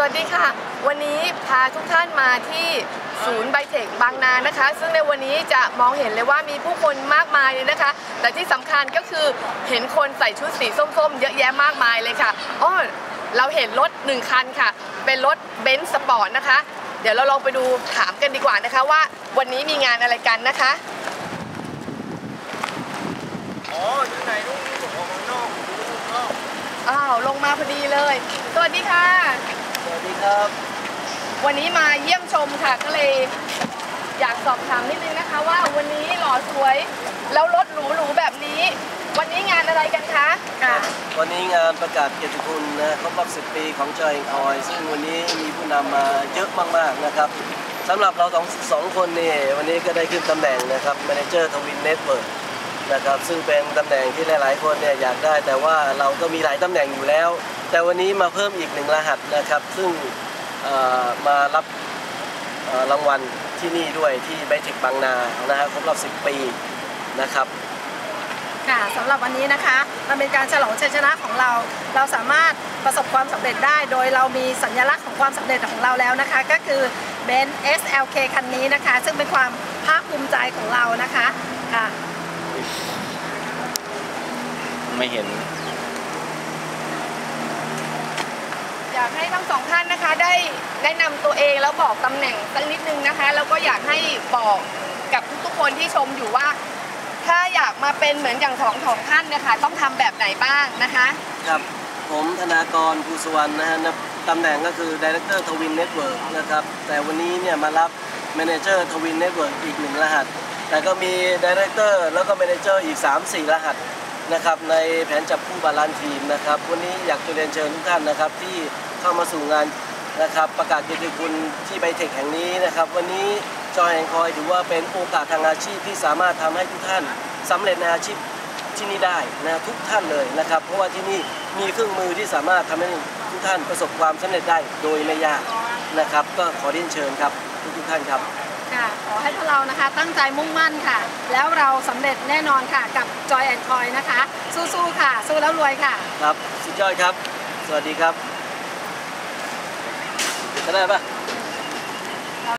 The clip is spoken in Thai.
สวัสดีค่ะ วันนี้พาทุกท่านมาที่ศูนย์ไบเทคบางนานะคะ ซึ่งในวันนี้จะมองเห็นเลยว่ามีผู้คนมากมายเลยนะคะ แต่ที่สำคัญก็คือเห็นคนใส่ชุดสีส้มๆ เยอะแยะมากมายเลยค่ะอ้อเราเห็นรถหนึ่งคันค่ะ เป็นรถเบนซ์สปอร์ตนะคะ เดี๋ยวเราลองไปดูถามกันดีกว่านะคะว่าวันนี้มีงานอะไรกันนะคะอ๋ออยู่ไหนลูกออกข้างนอกอยู่ข้างนอกอ้าวลงมาพอดีเลย สวัสดีค่ะ สวัสดีครับ วันนี้มาเยี่ยมชมค่ะ ก็เลยอยากสอบถามนิดนึงนะคะ ว่าวันนี้หล่อสวย แล้วรถหรูๆแบบนี้ วันนี้งานอะไรกันคะค่ะ วันนี้งานประกาศเกียรติคุณนะครบรอบ 10 ปีของจอยคอย ซึ่งวันนี้มีผู้นำมาเยอะมากๆนะครับสำหรับเราสองสองคนนี่วันนี้ก็ได้ขึ้นตำแหน่งนะครับ Manager ทวินเน็ตเวิร์ นะครับซึ่งเป็นตำแหน่งที่หลาย ๆ คนเนี่ยอยากได้ แต่ว่าเราก็มีหลายตำแหน่งอยู่แล้ว แต่วันนี้มาเพิ่มอีกหนึ่งรหัสนะครับ ซึ่งเอ่อมารับรางวัลที่นี่ด้วยที่ไบเทคบางนานะฮะครบรอบ 10 ปีนะครับค่ะสำหรับวันนี้นะคะมันเป็นการฉลองชัยชนะของเรา เราสามารถประสบความสำเร็จได้ โดยเรามีสัญลักษณ์ของความสำเร็จของเราแล้วนะคะ ก็คือเบนซ์ SLK คันนี้นะคะ ซึ่งเป็นความภาคภูมิใจของเรานะคะค่ะ ไม่เห็น อยากให้ทั้งสองท่านนะคะได้แนะนำตัวเองแล้วบอกตำแหน่งสักนิดนึงนะคะ แล้วก็อยากให้บอกกับทุกๆคนที่ชมอยู่ว่า ถ้าอยากมาเป็นเหมือนอย่างสองของท่านเนะคะต้องทำแบบไหนบ้างนะคะครับผมธนากรภูสุวรรณนะฮะนะตำแหน่งก็คือ Director Twin Network นะครับ แต่วันนี้เนี่ยมารับ Manager Twin Network อีกหนึ่งรหัส แต่ก็มี Director แล้วก็ Manager อีก 3-4 รหัสนะครับในแผนจับคู่บาลานซ์ทีมนะครับวันนี้อยากจะเรียนเชิญทุกท่านนะครับที่เข้ามาสู่งานนะครับประกาศเกียรติคุณที่ไบเทคแห่งนี้นะครับ วันนี้จอยแองคอยถือว่าเป็นโอกาสทางอาชีพที่สามารถทำให้ทุกท่านสำเร็จในอาชีพที่นี่ได้นะทุกท่านเลยนะครับ เพราะว่าที่นี่มีเครื่องมือที่สามารถทำให้ทุกท่านประสบความสำเร็จได้โดยไม่ยากนะครับ ก็ขอเรียนเชิญครับทุกทุกท่านครับ ค่ะ ขอให้พวกเรานะคะ ตั้งใจมุ่งมั่นค่ะ แล้วเราสำเร็จแน่นอนค่ะ กับ Joy and Toy นะคะ สู้ๆค่ะ สู้แล้วรวยค่ะ ครับ สุดยอดครับ สวัสดีครับจะได้ปะ